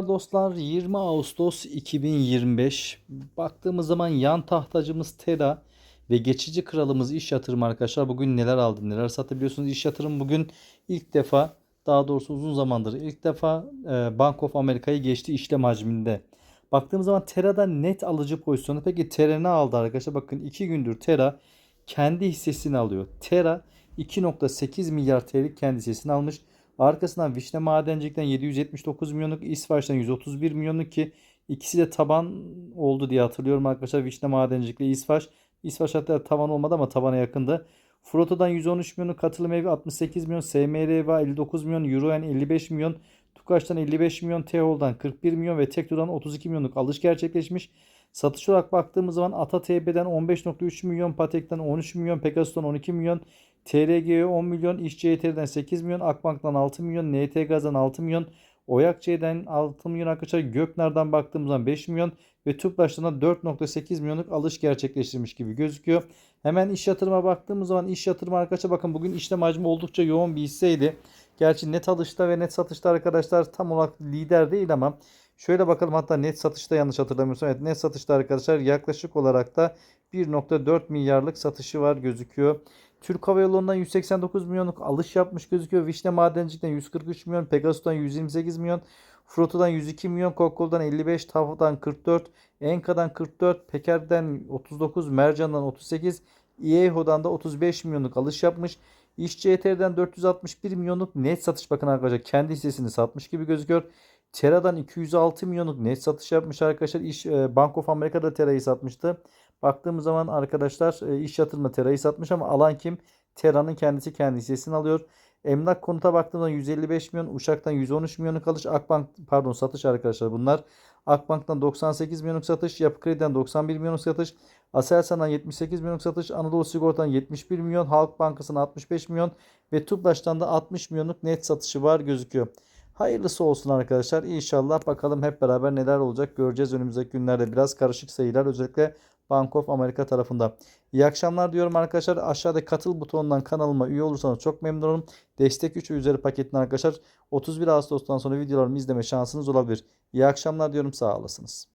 Dostlar 20 Ağustos 2025 baktığımız zaman yan tahtacımız Tera ve geçici kralımız iş yatırım arkadaşlar bugün neler aldı neler satabiliyorsunuz iş yatırım bugün ilk defa daha doğrusu uzun zamandır ilk defa e, Bank of America'yı geçti işlem hacminde. Baktığımız zaman Tera'da net alıcı pozisyonu. Peki Tera ne aldı arkadaşlar? Bakın 2 gündür Tera kendi hissesini alıyor. Tera 2.8 milyar TL'lik kendi hissesini almış. Arkasından Vişne Madencilik'ten 779 milyonluk, İsvaç'tan 131 milyonluk ki ikisi de taban oldu diye hatırlıyorum arkadaşlar. Vişne Madencilik ile İsvaç. İsvaç hatta tavan olmadı ama tabana yakındı. Frotto'dan 113 milyon, katılım evi 68 milyon, SMR evi 59 milyon, Euroen 55 milyon, Tukaş'tan 55 milyon, Tehol'dan 41 milyon ve Tekno'dan 32 milyonluk alış gerçekleşmiş. Satış olarak baktığımız zaman Ata TB'den 15.3 milyon, Patek'ten 13 milyon, Pegasus'tan 12 milyon, TRG'ye 10 milyon, İş CTR'den 8 milyon, Akbank'tan 6 milyon, NT Gaz'dan 6 milyon, Oyak C'den 6 milyon arkadaşlar, Gökner'den baktığımız zaman 5 milyon ve Tüpraş'tan 4.8 milyonluk alış gerçekleştirmiş gibi gözüküyor. Hemen iş yatırıma baktığımız zaman iş yatırımı arkadaşlar bakın bugün işlem hacmi oldukça yoğun bir hisseydi. Gerçi net alışta ve net satışta arkadaşlar tam olarak lider değil ama şöyle bakalım hatta net satışta yanlış hatırlamıyorsam evet net satışta arkadaşlar yaklaşık olarak da 1.4 milyarlık satışı var gözüküyor. Türk Hava Yolları'ndan 189 milyonluk alış yapmış gözüküyor. Vişne Madencilik'ten 143 milyon, Pegasus'tan 128 milyon, Frotto'dan 102 milyon, Kokkol'dan 55, Tafa'dan 44, Enka'dan 44, Peker'den 39, Mercan'dan 38, İEHO'dan da 35 milyonluk alış yapmış. İş CTR'den 461 milyonluk net satış bakın arkadaşlar kendi hissesini satmış gibi gözüküyor. Tera'dan 206 milyonluk net satış yapmış arkadaşlar. İş, e, Bank of America'da Tera'yı satmıştı. Baktığımız zaman arkadaşlar e, iş yatırımı Tera'yı satmış ama alan kim? Tera'nın kendisi kendi hissesini alıyor. Emlak konuta baktığımda 155 milyon, Uşak'tan 113 milyonluk alış, Akbank pardon satış arkadaşlar bunlar. Akbank'tan 98 milyonluk satış, Yapı Kredi'den 91 milyonluk satış, Aselsan'dan 78 milyonluk satış, Anadolu Sigorta'dan 71 milyon, Halk Bankası'ndan 65 milyon ve Tüpraş'tan da 60 milyonluk net satışı var gözüküyor. Hayırlısı olsun arkadaşlar. İnşallah bakalım hep beraber neler olacak göreceğiz önümüzdeki günlerde. Biraz karışık sayılar özellikle Bank of America tarafında. İyi akşamlar diyorum arkadaşlar. Aşağıda katıl butonundan kanalıma üye olursanız çok memnun olurum. Destek 3 üzeri paketini arkadaşlar 31 Ağustos'tan sonra videolarımı izleme şansınız olabilir. İyi akşamlar diyorum sağ olasınız.